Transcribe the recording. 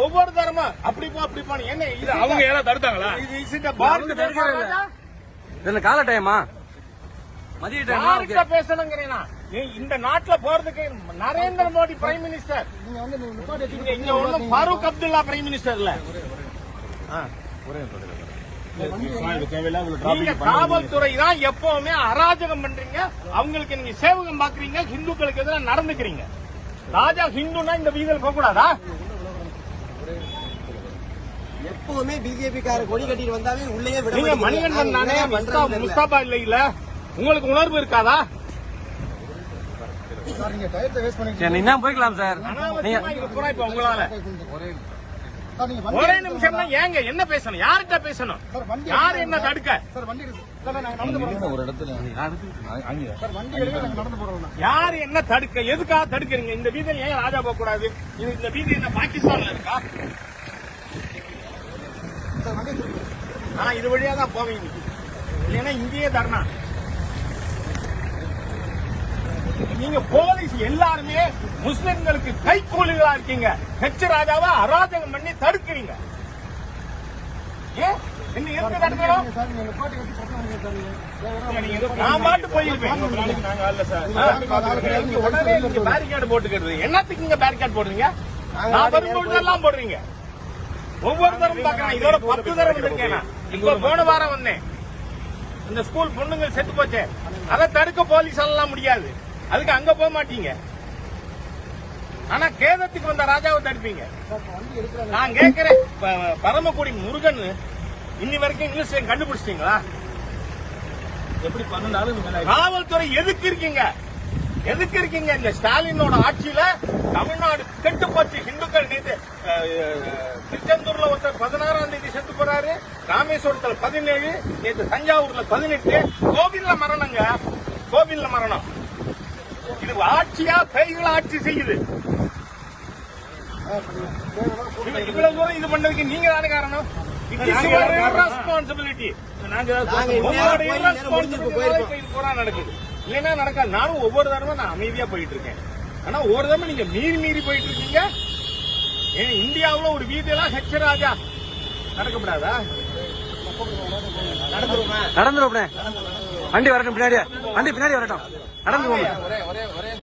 ஒவ்வொரு தரமும் அப்படி போ அப்படி போன என்ன இது அவங்க யாராவது தடுத்தாங்களா? இது a பாரத தேசம் இதுல கால டைமா மதிய டைம் பேசணுங்கிறீனா இந்த நாட்டுல போறதுக்கு நரேந்திர மோடி பிரைம் மினிஸ்டர் இங்க இங்க ஒண்ணும் ஃபாரூக் அப்துல்லா பிரைம் மினிஸ்டர் இல்ல. நீங்க காவல்துறை தான் எப்பவுமே அராஜகம் பண்றீங்க. அவங்களுக்கு நீங்க சேவகம் பாக்குறீங்க. ஹிந்துக்களுக்கு எதிராக நடந்துக்கிறீங்க. ராஜா ஹிந்துனா இந்த வீதியில் போக கூடாதா? எப்பவுமே பிஜேபி கார கொடி கட்டிட்டு வந்தாவே உள்ளே விட நீங்க. மணிகண்டன் நாங்க தானே. முஸ்தாபா இல்ல இல்ல உங்களுக்கு உணர்வு இருக்காதா? நீங்க போய்க்கலாம் சார். நீங்க உங்களால. ஒரே நிமிஷம் ஏங்க என்ன பேசணும்? யார்கிட்ட பேசணும்? யார் என்ன தடுக்க? யார் என்ன தடுக்க? எதுக்காக தடுக்கிறீங்க? இந்த வீதியில் ஏன் ராஜா போக கூடாது? இது இந்த வீதி என்ன பாகிஸ்தான்ல இருக்கா? ஆனா இது வழியா தான் போவீங்க. இல்லைன்னா இங்கேயே தரணா. நீங்க போலீஸ் எல்லாருமே முஸ்லிம்களுக்கு கைக்கூலிகளா இருக்கீங்க. ஹெச் ராஜாவை அராஜகம் பண்ணி தடுக்கிறீங்க. என்னத்துக்கு இங்க பேரிகார்டு போடுறீங்க? நான் வரும்பொழுதெல்லாம் போடுறீங்க. ஒவ்வொரு தரம் பாக்குறேன் இதோட பத்து தரம் நான். இப்ப போன வாரம் வந்தேன். இந்த ஸ்கூல் பொண்ணுங்க செத்து போச்சே. அதை தடுக்க போலீஸ் எல்லாம் முடியாது. அதுக்கு அங்க போக மாட்டீங்க. ஆனா கேதத்துக்கு வந்த ராஜாவை தடுப்பீங்க. நான் கேட்கிறேன் பரமக்குடி முருகன் இன்னி வரைக்கும் இங்கிலீஷ் கண்டுபிடிச்சிட்டீங்களா? எப்படி பண்ணாலும் காவல்துறை எதுக்கு இருக்கீங்க? எதுக்கு இருக்கீங்க இந்த ஸ்டாலினோட ஆட்சியில? தமிழ்நாடு கெட்டு போச்சு இந்துக்கள் அஹ், திருச்செந்தூர்ல ஒருத்தர் பதினாறாம் தேதி செத்து போறாரு ராமேஸ்வரத்துல பதினேழு நேத்து தஞ்சாவூர்ல பதினெட்டு கோவில்ல மரணங்க கோவில்ல மரணம். இது ஆட்சியா பேய்கள் ஆட்சி செய்யுது. இவ்வ- இவ்வளவு தூரம் இது பண்ணதுக்கு நீங்க தானே காரணம்? நடக்குது. இல்லைன்னா நடக்காது. நானும் ஒவ்வொரு தடவை நான் அமைதியா போயிட்டு இருக்கேன் ஆனா ஒவ்வொரு தடவை நீங்க மீறி மீறி போயிட்டு இருக்கீங்க ஏன் இந்தியாவுல ஒரு வீதியெல்லாம் ஹெச் ராஜா. நடக்கப்படாதா? நடந்துருமா? வண்டி வரட்டும் பின்னாடி வண்டி பின்னாடி வரட்டும். நடந்து போங்க.